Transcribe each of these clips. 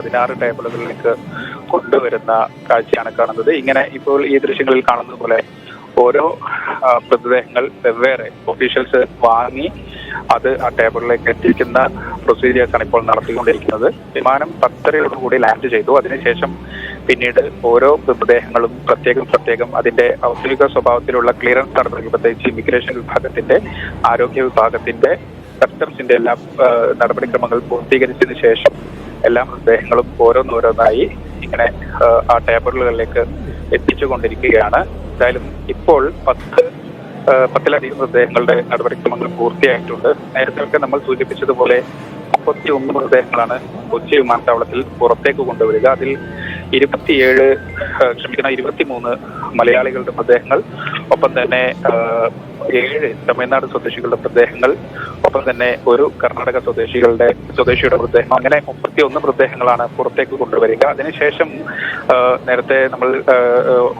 പതിനാറ് ടേബിളുകളിലേക്ക് കൊണ്ടുവരുന്ന കാഴ്ചയാണ് കാണുന്നത്. ഇങ്ങനെ ഇപ്പോൾ ഈ ദൃശ്യങ്ങളിൽ കാണുന്നത് പോലെ ഓരോ മൃതദേഹങ്ങൾ വെവ്വേറെ ഒഫീഷ്യൽസ് വാങ്ങി അത് ആ ടേബിളിലേക്ക് എത്തിക്കുന്ന പ്രൊസീജിയേഴ്സാണ് ഇപ്പോൾ നടത്തിക്കൊണ്ടിരിക്കുന്നത്. വിമാനം പത്തരയോടുകൂടി ലാൻഡ് ചെയ്തു. അതിനുശേഷം പിന്നീട് ഓരോ മൃതദേഹങ്ങളും പ്രത്യേകം പ്രത്യേകം അതിന്റെ ഔദ്യോഗിക സ്വഭാവത്തിലുള്ള ക്ലിയറൻസ് നടപടികൾ പ്രത്യേകിച്ച് ഇമിഗ്രേഷൻ വിഭാഗത്തിന്റെ ആരോഗ്യ വിഭാഗത്തിന്റെ കസ്റ്റംസിന്റെ എല്ലാ നടപടിക്രമങ്ങൾ പൂർത്തീകരിച്ചതിനു ശേഷം എല്ലാ മൃതദേഹങ്ങളും ഓരോന്നോരോന്നായി ഇങ്ങനെ ആ, ടേബിളുകളിലേക്ക് എത്തിച്ചുകൊണ്ടിരിക്കുകയാണ്. എന്തായാലും ഇപ്പോൾ പത്ത് പത്തിലധികം മൃതദേഹങ്ങളുടെ നടപടിക്രമങ്ങൾ പൂർത്തിയായിട്ടുണ്ട്. നേരത്തെ നമ്മൾ സൂചിപ്പിച്ചതുപോലെ മുപ്പത്തി ഒന്ന് മൃതദേഹങ്ങളാണ് കൊച്ചി വിമാനത്താവളത്തിൽ പുറത്തേക്ക് കൊണ്ടുവരിക. അതിൽ ഇരുപത്തിയേഴ് ക്ഷമിക്കണം ഇരുപത്തിമൂന്ന് മലയാളികളുടെ മൃതദേഹങ്ങൾ ഒപ്പം തന്നെ ഏഴ് തമിഴ്നാട് സ്വദേശികളുടെ മൃതദേഹങ്ങൾ ഒപ്പം തന്നെ ഒരു കർണാടക സ്വദേശികളുടെ സ്വദേശിയുടെ മൃതദേഹം അങ്ങനെ മുപ്പത്തി ഒന്ന് മൃതദേഹങ്ങളാണ് പുറത്തേക്ക് കൊണ്ടുവരിക. അതിനുശേഷം നേരത്തെ നമ്മൾ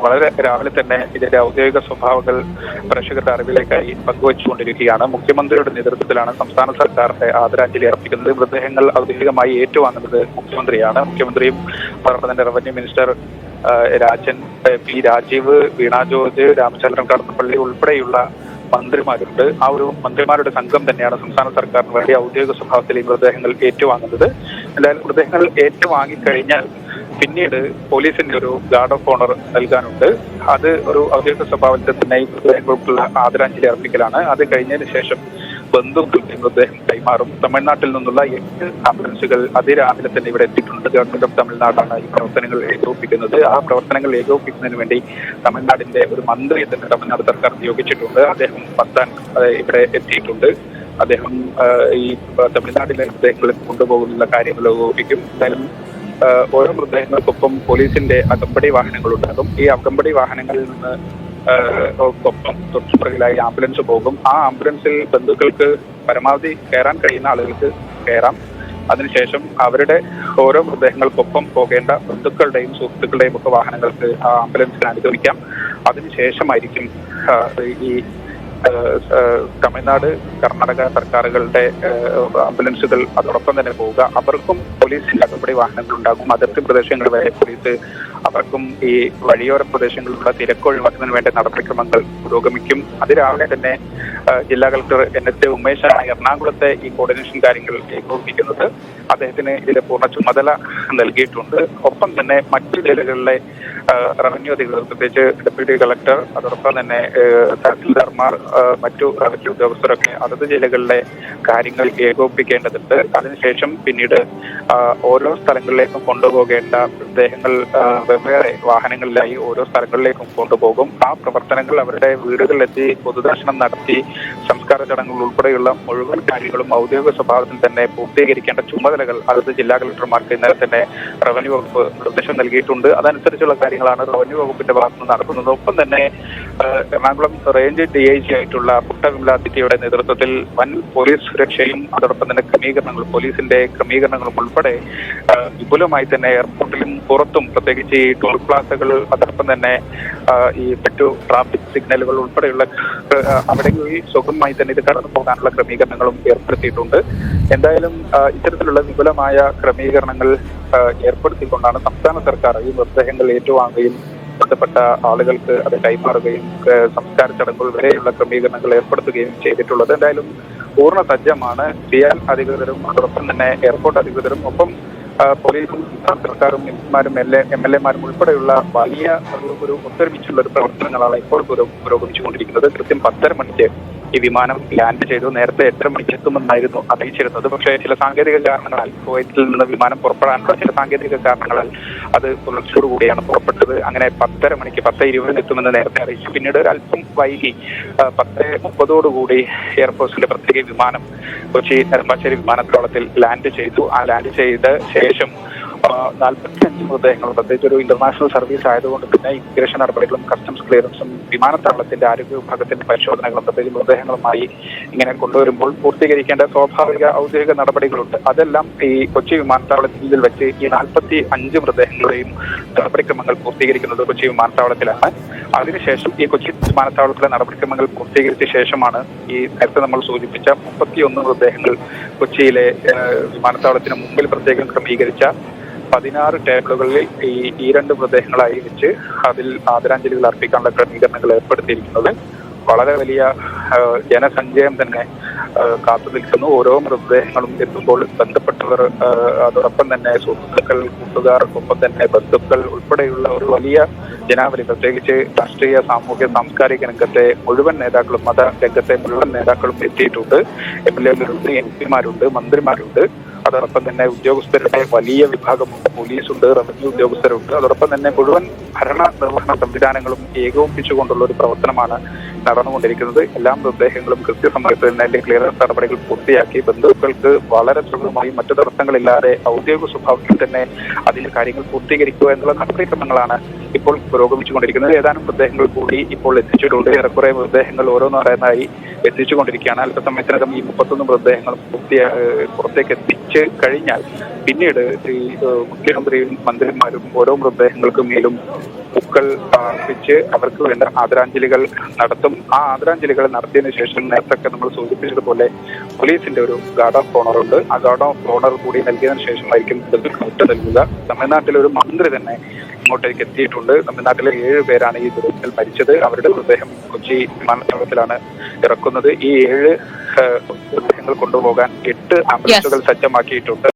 വളരെ രാവിലെ തന്നെ ഇതിന്റെ ഔദ്യോഗിക സ്വഭാവങ്ങൾ പ്രേക്ഷകരുടെ അറിവിലേക്കായി പങ്കുവച്ചുകൊണ്ടിരിക്കുകയാണ്. മുഖ്യമന്ത്രിയുടെ നേതൃത്വത്തിലാണ് സംസ്ഥാന സർക്കാരിന്റെ ആദരാഞ്ജലി അർപ്പിക്കുന്നത്. മൃതദേഹങ്ങൾ ഔദ്യോഗികമായി ഏറ്റുവാങ്ങുന്നത് മുഖ്യമന്ത്രിയാണ്. മുഖ്യമന്ത്രിയും അതോടൊപ്പം തന്നെ revenue minister Rajan P Rajeev Veena George Ramachandran Kadannappally ഉൾപ്പെടെയുള്ള മന്ത്രിമാരുണ്ട്. ആ ഒരു മന്ത്രിമാരുടെ സംഘം തന്നെയാണ് സംസ്ഥാന സർക്കാരിന് വേണ്ടി ഔദ്യോഗിക സ്വഭാവത്തിൽ ഈ മൃതദേഹങ്ങൾ ഏറ്റുവാങ്ങുന്നത്. എന്തായാലും മൃതദേഹങ്ങൾ ഏറ്റുവാങ്ങിക്കഴിഞ്ഞാൽ പിന്നീട് പോലീസിന്റെ ഒരു ഗാർഡ് ഓഫ് ഓണർ നൽകാനുണ്ട്. അത് ഒരു ഔദ്യോഗിക സ്വഭാവത്തിൽ തന്നെ ഈ മൃതദേഹങ്ങൾക്കുള്ള ആദരാഞ്ജലി അർപ്പിക്കലാണ്. അത് കഴിഞ്ഞതിന് ശേഷം ബന്ധുക്കൾക്ക് അദ്ദേഹം കൈമാറും. തമിഴ്നാട്ടിൽ നിന്നുള്ള എട്ട് ആംബുലൻസുകൾ അതിരാവിലെ തന്നെ ഇവിടെ എത്തിയിട്ടുണ്ട്. ഗവൺമെന്റ് ഓഫ് തമിഴ്നാടാണ് ഈ പ്രവർത്തനങ്ങൾ ഏകോപിക്കുന്നത് ആ പ്രവർത്തനങ്ങൾ ഏകോപിപ്പിക്കുന്നതിന് വേണ്ടി തമിഴ്നാടിന്റെ ഒരു മന്ത്രിയെ തന്നെ തമിഴ്നാട് സർക്കാർ നിയോഗിച്ചിട്ടുണ്ട്. അദ്ദേഹം പത്താൻ ഇവിടെ എത്തിയിട്ടുണ്ട്. അദ്ദേഹം ഈ തമിഴ്നാട്ടിലെ മൃതദേഹങ്ങളിൽ കൊണ്ടുപോകുന്ന കാര്യങ്ങൾ ഏകോപിപ്പിക്കും. എന്തായാലും ഓരോ മൃതദേഹങ്ങൾക്കൊപ്പം പോലീസിന്റെ അകമ്പടി വാഹനങ്ങളുണ്ടാകും. ഈ അകമ്പടി വാഹനങ്ങളിൽ നിന്ന് ഒപ്പം തൊട്ടുപിറകിലായി ആംബുലൻസ് പോകും. ആ ആംബുലൻസിൽ ബന്ധുക്കൾക്ക് പരമാവധി കയറാൻ കഴിയുന്ന ആളുകൾക്ക് കയറാം. അതിനുശേഷം അവരുടെ ഓരോ മൃതദേഹങ്ങൾക്കൊപ്പം പോകേണ്ട ബന്ധുക്കളുടെയും സുഹൃത്തുക്കളുടെയും ഒക്കെ വാഹനങ്ങൾക്ക് ആ ആംബുലൻസിന് അനുഗമിക്കാം. അതിനുശേഷമായിരിക്കും ഈ തമിഴ്നാട് കർണാടക സർക്കാരുകളുടെ ആംബുലൻസുകൾ അതോടൊപ്പം തന്നെ പോവുക. അവർക്കും പോലീസിന്റെ അകമ്പടി വാഹനങ്ങൾ ഉണ്ടാകും. അതിർത്തി പ്രദേശങ്ങൾ വരെ പോലീസ് അവർക്കും ഈ വഴിയോര പ്രദേശങ്ങളിലുള്ള തിരക്ക് ഒഴിവാക്കുന്നതിന് വേണ്ട നടപടിക്രമങ്ങൾ പുരോഗമിക്കും. അതിരാവിലെ തന്നെ ജില്ലാ കളക്ടർ എൻ എസ് എ ഉമേഷാണ് എറണാകുളത്തെ ഈ കോർഡിനേഷൻ കാര്യങ്ങൾ ഏകോപിപ്പിക്കുന്നത്. അദ്ദേഹത്തിന് ഇതിന്റെ പൂർണ ചുമതല നൽകിയിട്ടുണ്ട്. ഒപ്പം തന്നെ മറ്റു ജില്ലകളിലെ റവന്യൂ അധികൃതർ പ്രത്യേകിച്ച് ഡെപ്യൂട്ടി കളക്ടർ അതോടൊപ്പം തന്നെ തഹസിൽദാർമാർ മറ്റു റവന്യൂ ഉദ്യോഗസ്ഥരൊക്കെ അതത് ജില്ലകളിലെ കാര്യങ്ങൾ ഏകോപിപ്പിക്കേണ്ടതുണ്ട്. അതിനുശേഷം പിന്നീട് ഓരോ സ്ഥലങ്ങളിലേക്കും കൊണ്ടുപോകേണ്ട മൃതദേഹങ്ങൾ വെവ്വേറെ വാഹനങ്ങളിലായി ഓരോ സ്ഥലങ്ങളിലേക്കും കൊണ്ടുപോകും. ആ പ്രവർത്തനങ്ങൾ അവരുടെ വീടുകളിലെത്തി പൊതുദർശനം നടത്തി സംസ്കാര ചടങ്ങുകൾ ഉൾപ്പെടെയുള്ള മുഴുവൻ കാര്യങ്ങളും ഔദ്യോഗിക സ്വഭാവത്തിൽ തന്നെ പൂർത്തീകരിക്കേണ്ട ചുമതലകൾ അതത് ജില്ലാ കളക്ടർമാർക്ക് ഇന്നലെ തന്നെ റവന്യൂ വകുപ്പ് നിർദ്ദേശം നൽകിയിട്ടുണ്ട്. അതനുസരിച്ചുള്ള കാര്യങ്ങളാണ് റവന്യൂ വകുപ്പിന്റെ ഭാഗത്ത് നിന്ന് നടക്കുന്നത്. ഒപ്പം തന്നെ Ernakulam range D I G ആയിട്ടുള്ള പുട്ട വിമലാദിത്യയുടെ നേതൃത്വത്തിൽ വൻ പോലീസ് സുരക്ഷയും അതോടൊപ്പം തന്നെ ക്രമീകരണങ്ങൾ പോലീസിന്റെ ക്രമീകരണങ്ങളും ഉൾപ്പെടെ വിപുലമായി തന്നെ എയർപോർട്ടിലും പുറത്തും പ്രത്യേകിച്ച് ഈ ടോൾ പ്ലാസകൾ അതോടൊപ്പം തന്നെ ഈ മറ്റു ട്രാഫിക് സിഗ്നലുകൾ ഉൾപ്പെടെയുള്ള അവിടെ ഈ സുഗമമായി തന്നെ ഇത് കടന്നു പോകാനുള്ള ക്രമീകരണങ്ങളും ഏർപ്പെടുത്തിയിട്ടുണ്ട്. എന്തായാലും ഇത്തരത്തിലുള്ള വിപുലമായ ക്രമീകരണങ്ങൾ ഏർപ്പെടുത്തിക്കൊണ്ടാണ് സംസ്ഥാന സർക്കാർ ഈ മൃതദേഹങ്ങൾ ഏറ്റുവാങ്ങുകയും ബന്ധപ്പെട്ട ആളുകൾക്ക് അത് കൈമാറുകയും സംസ്കാര ചടങ്ങുകൾ വരെയുള്ള ക്രമീകരണങ്ങൾ ഏർപ്പെടുത്തുകയും ചെയ്തിട്ടുള്ളത്. എന്തായാലും പൂർണ സജ്ജമാണ്. സിയാൽ അധികൃതരും അതോടൊപ്പം തന്നെ എയർപോർട്ട് അധികൃതരും ഒപ്പം പോലീസും സർക്കാരും എംപിമാരും എൽ എം എൽ എമാരും ഉൾപ്പെടെയുള്ള വലിയ ഒരു- ഒത്തൊരുമിച്ചുള്ള ഒരു പ്രവർത്തനങ്ങളാണ് ഇപ്പോൾ പുരോ- പുരോഗമിച്ചുകൊണ്ടിരിക്കുന്നത്. കൃത്യം പത്തര മണിക്ക് ഈ വിമാനം ലാൻഡ് ചെയ്തു. നേരത്തെ എത്ര മണിക്ക് എത്തുമെന്നായിരുന്നു അറിയിച്ചിരുന്നത്. പക്ഷേ ചില സാങ്കേതിക കാരണങ്ങളാൽ കുവൈറ്റിൽ നിന്ന് വിമാനം പുറപ്പെടാനുള്ള ചില സാങ്കേതിക കാരണങ്ങളാൽ അത് പുലർച്ചയോടുകൂടിയാണ് പുറപ്പെട്ടത്. അങ്ങനെ പത്തര മണിക്ക് പത്ത് ഇരുപതിന് എത്തുമെന്ന് നേരത്തെ അറിയിച്ചു. പിന്നീട് അല്പം വൈകി പത്ത് മുപ്പതോടുകൂടി എയർഫോഴ്സിന്റെ പ്രത്യേക വിമാനം കൊച്ചി നെടുമ്പാശ്ശേരി വിമാനത്താവളത്തിൽ ലാൻഡ് ചെയ്തു. ആ ലാൻഡ് ചെയ്ത ശേഷം നാൽപ്പത്തി അഞ്ച് മൃതദേഹങ്ങൾ പ്രത്യേകിച്ച് ഒരു ഇന്റർനാഷണൽ സർവീസ് ആയതുകൊണ്ട് പിന്നെ ഇമിഗ്രേഷൻ നടപടികളും കസ്റ്റംസ് ക്ലിയറൻസും വിമാനത്താവളത്തിന്റെ ആരോഗ്യ വിഭാഗത്തിന്റെ പരിശോധനകളും പ്രത്യേകിച്ച് മൃതദേഹങ്ങളുമായി ഇങ്ങനെ കൊണ്ടുവരുമ്പോൾ പൂർത്തീകരിക്കേണ്ട സ്വാഭാവിക ഔദ്യോഗിക നടപടികളുണ്ട്. അതെല്ലാം ഈ കൊച്ചി വിമാനത്താവളത്തിൽ വെച്ച് ഈ നാൽപ്പത്തി അഞ്ച് മൃതദേഹങ്ങളുടെയും നടപടിക്രമങ്ങൾ പൂർത്തീകരിക്കുന്നത് കൊച്ചി വിമാനത്താവളത്തിലാണ്. അതിനുശേഷം ഈ കൊച്ചി വിമാനത്താവളത്തിലെ നടപടിക്രമങ്ങൾ പൂർത്തീകരിച്ച ശേഷമാണ് ഈ നേരത്തെ നമ്മൾ സൂചിപ്പിച്ച മുപ്പത്തിയൊന്ന് മൃതദേഹങ്ങൾ കൊച്ചിയിലെ വിമാനത്താവളത്തിന് മുമ്പിൽ പ്രത്യേകം ക്രമീകരിച്ച പതിനാറ് ടേബിളുകളിൽ ഈ ഈ രണ്ട് പ്രദേശങ്ങളായി വെച്ച് അതിൽ ആദരാഞ്ജലികൾ അർപ്പിക്കാനുള്ള ക്രമീകരണങ്ങൾ ഏർപ്പെടുത്തിയിരിക്കുന്നത്. വളരെ വലിയ ജനസഞ്ചയം തന്നെ കാത്തു നിൽക്കുന്നു. ഓരോ മൃതദേഹങ്ങളും എത്തുമ്പോൾ ബന്ധപ്പെട്ടവർ അതോടൊപ്പം തന്നെ സുഹൃത്തുക്കൾ കൂട്ടുകാർ ഒപ്പം തന്നെ ബന്ധുക്കൾ ഉൾപ്പെടെയുള്ള ഒരു വലിയ ജനാവലി പ്രത്യേകിച്ച് രാഷ്ട്രീയ സാമൂഹ്യ സാംസ്കാരിക രംഗത്തെ മുഴുവൻ നേതാക്കളും മത രംഗത്തെ മുഴുവൻ നേതാക്കളും എത്തിയിട്ടുണ്ട്. എം എൽ എമാരുണ്ട് എം പിമാരുണ്ട് മന്ത്രിമാരുണ്ട്. അതോടൊപ്പം തന്നെ ഉദ്യോഗസ്ഥരുടെ വലിയ വിഭാഗമുണ്ട് പോലീസുണ്ട് റവന്യൂ ഉദ്യോഗസ്ഥരുണ്ട്. അതോടൊപ്പം തന്നെ മുഴുവൻ ഭരണ നിർവഹണ സംവിധാനങ്ങളും ഏകോപിപ്പിച്ചുകൊണ്ടുള്ള ഒരു പ്രവർത്തനമാണ് നടന്നുകൊണ്ടിരിക്കുന്നത്. എല്ലാ മൃതദേഹങ്ങളും കൃത്യസമയത്ത് തന്നെ അതിന്റെ ക്ലിയറൻസ് നടപടികൾ പൂർത്തിയാക്കി ബന്ധുക്കൾക്ക് വളരെ സുഗമമായി മറ്റു തടസ്സങ്ങളില്ലാതെ ഔദ്യോഗിക സ്വഭാവത്തിൽ തന്നെ അതിന്റെ കാര്യങ്ങൾ പൂർത്തീകരിക്കുക എന്നുള്ള നടപടിക്രമങ്ങളാണ് ഇപ്പോൾ പുരോഗമിച്ചുകൊണ്ടിരിക്കുന്നത്. ഏതാനും മൃതദേഹങ്ങൾ കൂടി ഇപ്പോൾ എത്തിച്ചിട്ടുണ്ട്. ഏറെക്കുറെ മൃതദേഹങ്ങൾ ഓരോന്നോരോന്നായി എത്തിച്ചുകൊണ്ടിരിക്കുകയാണ്. അല്പസമയത്തിനകം ഈ മുപ്പത്തൊന്ന് മൃതദേഹങ്ങൾ പുറത്തേക്ക് എത്തിച്ച് കഴിഞ്ഞാൽ പിന്നീട് ഈ മുഖ്യമന്ത്രിയും മന്ത്രിമാരും ഓരോ മൃതദേഹങ്ങൾക്കും മേലും പൂക്കൾ അർപ്പിച്ച് അവർക്ക് വേണ്ട ആദരാഞ്ജലികൾ നടത്തും. ആ ആദരാഞ്ജലികൾ നടത്തിയതിനു ശേഷം നേരത്തെ നമ്മൾ സൂചിപ്പിച്ചതുപോലെ പോലീസിന്റെ ഒരു ഗാർഡ് ഓഫ് ഓണർ ഉണ്ട്. ആ ഗാർഡ് ഓഫ് ഓണർ കൂടി നൽകിയതിനു ശേഷമായിരിക്കും വിട്ടു നൽകുക. തമിഴ്നാട്ടിലെ ഒരു മന്ത്രി തന്നെ ഇങ്ങോട്ടേക്ക് എത്തിയിട്ടുണ്ട്. തമിഴ്നാട്ടിലെ ഏഴ് പേരാണ് ഈ ദുരന്തത്തിൽ മരിച്ചത്. അവരുടെ മൃതദേഹം കൊച്ചി വിമാനത്താവളത്തിലാണ് ഇറക്കുന്നത്. ഈ ഏഴ് മൃതദേഹങ്ങൾ കൊണ്ടുപോകാൻ എട്ട് ആംബുലൻസുകൾ സജ്ജമാക്കിയിട്ടുണ്ട്.